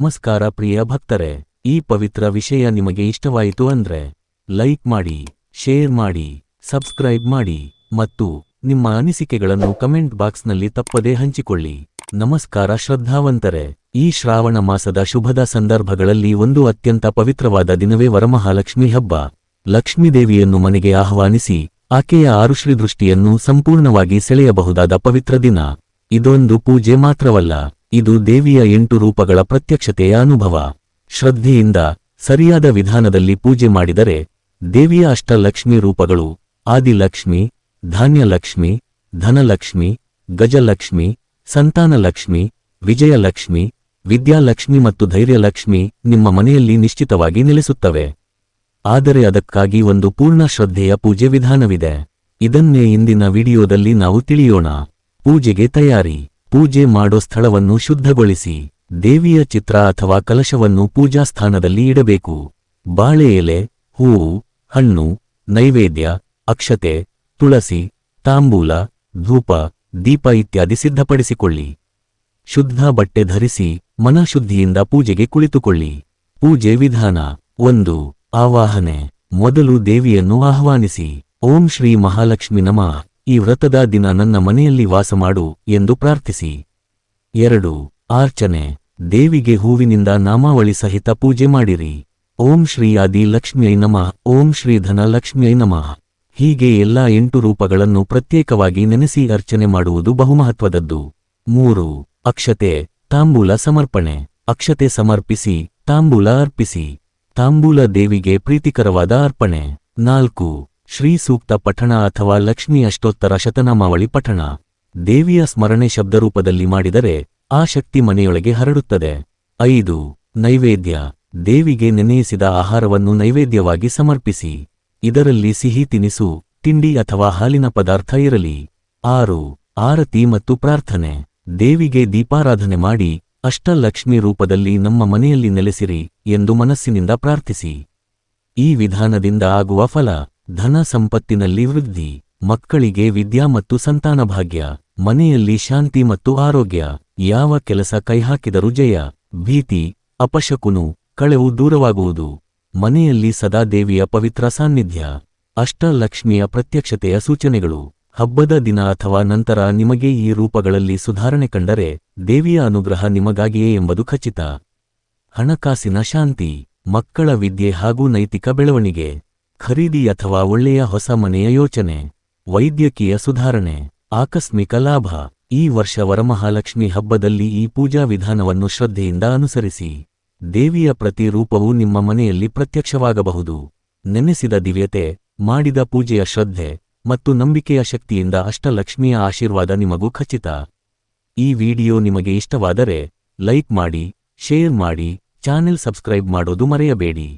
ನಮಸ್ಕಾರ ಪ್ರಿಯ ಭಕ್ತರೆ, ಈ ಪವಿತ್ರ ವಿಷಯ ನಿಮಗೆ ಇಷ್ಟವಾಯಿತು ಅಂದ್ರೆ, ಲೈಕ್ ಮಾಡಿ, ಶೇರ್ ಮಾಡಿ, ಸಬ್ಸ್ಕ್ರೈಬ್ ಮಾಡಿ ಮತ್ತು ನಿಮ್ಮ ಅನಿಸಿಕೆಗಳನ್ನು ಕಮೆಂಟ್ ಬಾಕ್ಸ್ನಲ್ಲಿ ತಪ್ಪದೇ ಹಂಚಿಕೊಳ್ಳಿ. ನಮಸ್ಕಾರ ಶ್ರದ್ಧಾವಂತರೆ, ಈ ಶ್ರಾವಣ ಮಾಸದ ಶುಭದ ಸಂದರ್ಭಗಳಲ್ಲಿ ಒಂದು ಅತ್ಯಂತ ಪವಿತ್ರವಾದ ದಿನವೇ ವರಮಹಾಲಕ್ಷ್ಮಿ ಹಬ್ಬ. ಲಕ್ಷ್ಮೀದೇವಿಯನ್ನು ಮನೆಗೆ ಆಹ್ವಾನಿಸಿ, ಆಕೆಯ ಆರುಶ್ರೀ ದೃಷ್ಟಿಯನ್ನು ಸಂಪೂರ್ಣವಾಗಿ ಸೆಳೆಯಬಹುದಾದ ಪವಿತ್ರ ದಿನ. ಇದೊಂದು ಪೂಜೆ ಮಾತ್ರವಲ್ಲ ಇದು ದೇವಿಯ ಎಂಟು ರೂಪಗಳ ಪ್ರತ್ಯಕ್ಷತೆಯ ಅನುಭವ. ಶ್ರದ್ಧೆಯಿಂದ ಸರಿಯಾದ ವಿಧಾನದಲ್ಲಿ ಪೂಜೆ ಮಾಡಿದರೆ ದೇವಿಯ ಅಷ್ಟಲಕ್ಷ್ಮಿ ರೂಪಗಳು ಆದಿಲಕ್ಷ್ಮಿ, ಧಾನ್ಯಲಕ್ಷ್ಮಿ, ಧನಲಕ್ಷ್ಮಿ, ಗಜಲಕ್ಷ್ಮಿ, ಸಂತಾನಲಕ್ಷ್ಮಿ, ವಿಜಯಲಕ್ಷ್ಮಿ, ವಿದ್ಯಾಲಕ್ಷ್ಮಿ ಮತ್ತು ಧೈರ್ಯಲಕ್ಷ್ಮಿ ನಿಮ್ಮ ಮನೆಯಲ್ಲಿ ನಿಶ್ಚಿತವಾಗಿ ನೆಲೆಸುತ್ತವೆ. ಆದರೆ ಅದಕ್ಕಾಗಿ ಒಂದು ಪೂರ್ಣ ಶ್ರದ್ಧೆಯ ಪೂಜೆ ವಿಧಾನವಿದೆ. ಇದನ್ನೇ ಇಂದಿನ ವಿಡಿಯೋದಲ್ಲಿ ನಾವು ತಿಳಿಯೋಣ. ಪೂಜೆಗೆ ತಯಾರಿ. ಪೂಜೆ ಮಾಡೋ ಸ್ಥಳವನ್ನು ಶುದ್ಧಗೊಳಿಸಿ, ದೇವಿಯ ಚಿತ್ರ ಅಥವಾ ಕಲಶವನ್ನು ಪೂಜಾ ಸ್ಥಾನದಲ್ಲಿ ಇಡಬೇಕು. ಬಾಳೆ ಎಲೆ, ಹೂವು, ಹಣ್ಣು, ನೈವೇದ್ಯ, ಅಕ್ಷತೆ, ತುಳಸಿ, ತಾಂಬೂಲ, ಧೂಪ, ದೀಪ ಇತ್ಯಾದಿ ಸಿದ್ಧಪಡಿಸಿಕೊಳ್ಳಿ. ಶುದ್ಧ ಬಟ್ಟೆ ಧರಿಸಿ ಮನಃಶುದ್ಧಿಯಿಂದ ಪೂಜೆಗೆ ಕುಳಿತುಕೊಳ್ಳಿ. ಪೂಜೆ ವಿಧಾನ ಒಂದು, ಆವಾಹನೆ. ಮೊದಲು ದೇವಿಯನ್ನು ಆಹ್ವಾನಿಸಿ. ಓಂ ಶ್ರೀ ಮಹಾಲಕ್ಷ್ಮಿ ನಮಃ. ಈ ವ್ರತದ ದಿನ ನನ್ನ ಮನೆಯಲ್ಲಿ ವಾಸ ಮಾಡು ಎಂದು ಪ್ರಾರ್ಥಿಸಿ. ಎರಡು, ಆರ್ಚನೆ, ದೇವಿಗೆ ಹೂವಿನಿಂದ ನಾಮಾವಳಿ ಸಹಿತ ಪೂಜೆ ಮಾಡಿರಿ. ಓಂ ಶ್ರೀ ಆದಿ ಲಕ್ಷ್ಮಿಯೈ ನಮಃ, ಓಂ ಶ್ರೀ ಧನ ಲಕ್ಷ್ಮಿಯೈ ನಮಃ. ಹೀಗೆ ಎಲ್ಲಾ ಎಂಟು ರೂಪಗಳನ್ನು ಪ್ರತ್ಯೇಕವಾಗಿ ನೆನೆಸಿ ಅರ್ಚನೆ ಮಾಡುವುದು ಬಹುಮಹತ್ವದದ್ದು. ಮೂರು, ಅಕ್ಷತೆ, ತಾಂಬೂಲ ಸಮರ್ಪಣೆ. ಅಕ್ಷತೆ ಸಮರ್ಪಿಸಿ, ತಾಂಬೂಲ ಅರ್ಪಿಸಿ. ತಾಂಬೂಲ ದೇವಿಗೆ ಪ್ರೀತಿಕರವಾದ ಅರ್ಪಣೆ. ನಾಲ್ಕು ಶ್ರೀ ಸೂಕ್ತ ಪಠಣ ಅಥವಾ ಲಕ್ಷ್ಮಿ ಅಷ್ಟೋತ್ತರ ಶತನಾಮಾವಳಿ ಪಠಣ. ದೇವಿಯ ಸ್ಮರಣೆ ಶಬ್ದರೂಪದಲ್ಲಿ ಮಾಡಿದರೆ ಆ ಶಕ್ತಿ ಮನೆಯೊಳಗೆ ಹರಡುತ್ತದೆ. ಐದು, ನೈವೇದ್ಯ. ದೇವಿಗೆ ನೆನೆಯಿಸಿದ ಆಹಾರವನ್ನು ನೈವೇದ್ಯವಾಗಿ ಸಮರ್ಪಿಸಿ. ಇದರಲ್ಲಿ ಸಿಹಿ ತಿನಿಸು, ತಿಂಡಿ ಅಥವಾ ಹಾಲಿನ ಪದಾರ್ಥ ಇರಲಿ. ಆರು, ಆರತಿ ಮತ್ತು ಪ್ರಾರ್ಥನೆ. ದೇವಿಗೆ ದೀಪಾರಾಧನೆ ಮಾಡಿ ಅಷ್ಟಲಕ್ಷ್ಮಿ ರೂಪದಲ್ಲಿ ನಮ್ಮ ಮನೆಯಲ್ಲಿ ನೆಲೆಸಿರಿ ಎಂದು ಮನಸ್ಸಿನಿಂದ ಪ್ರಾರ್ಥಿಸಿ. ಈ ವಿಧಾನದಿಂದ ಆಗುವ ಫಲ. ಧನ ಸಂಪತ್ತಿನಲ್ಲಿ ವೃದ್ಧಿ, ಮಕ್ಕಳಿಗೆ ವಿದ್ಯಾ ಮತ್ತು ಸಂತಾನ ಭಾಗ್ಯ, ಮನೆಯಲ್ಲಿ ಶಾಂತಿ ಮತ್ತು ಆರೋಗ್ಯ, ಯಾವ ಕೆಲಸ ಕೈಹಾಕಿದರೂ ಜಯ, ಭೀತಿ, ಅಪಶಕುನು, ಕಳೆವು ದೂರವಾಗುವುದು, ಮನೆಯಲ್ಲಿ ಸದಾ ದೇವಿಯ ಪವಿತ್ರ ಸಾನ್ನಿಧ್ಯ, ಅಷ್ಟಲಕ್ಷ್ಮಿಯ ಪ್ರತ್ಯಕ್ಷತೆಯ ಸೂಚನೆಗಳು, ಹಬ್ಬದ ದಿನ ಅಥವಾ ನಂತರ ನಿಮಗೆ ಈ ರೂಪಗಳಲ್ಲಿ ಸುಧಾರಣೆ ಕಂಡರೆ ದೇವಿಯ ಅನುಗ್ರಹ ನಿಮಗಾಗಿಯೇ ಎಂಬುದು ಖಚಿತ. ಹಣಕಾಸಿನ ಶಾಂತಿ, ಮಕ್ಕಳ ವಿದ್ಯೆ ಹಾಗೂ ನೈತಿಕ ಬೆಳವಣಿಗೆ. ಖರೀದಿ ಅಥವಾ ಒಳ್ಳೆಯ ಹೊಸ ಮನೆಯ ಯೋಚನೆ. ವೈದ್ಯಕೀಯ ಸುಧಾರಣೆ. ಆಕಸ್ಮಿಕ ಲಾಭ. ಈ ವರ್ಷ ವರಮಹಾಲಕ್ಷ್ಮಿ ಹಬ್ಬದಲ್ಲಿ ಈ ಪೂಜಾ ವಿಧಾನವನ್ನು ಶ್ರದ್ಧೆಯಿಂದ ಅನುಸರಿಸಿ. ದೇವಿಯ ಪ್ರತಿ ರೂಪವೂ ನಿಮ್ಮ ಮನೆಯಲ್ಲಿ ಪ್ರತ್ಯಕ್ಷವಾಗಬಹುದು. ನೆನೆಸಿದ ದಿವ್ಯತೆ, ಮಾಡಿದ ಪೂಜೆಯ ಶ್ರದ್ಧೆ ಮತ್ತು ನಂಬಿಕೆಯ ಶಕ್ತಿಯಿಂದ ಅಷ್ಟಲಕ್ಷ್ಮಿಯ ಆಶೀರ್ವಾದ ನಿಮಗೂ ಖಚಿತ. ಈ ವಿಡಿಯೋ ನಿಮಗೆ ಇಷ್ಟವಾದರೆ ಲೈಕ್ ಮಾಡಿ, ಶೇರ್ ಮಾಡಿ, ಚಾನೆಲ್ ಸಬ್ಸ್ಕ್ರೈಬ್ ಮಾಡೋದು ಮರೆಯಬೇಡಿ.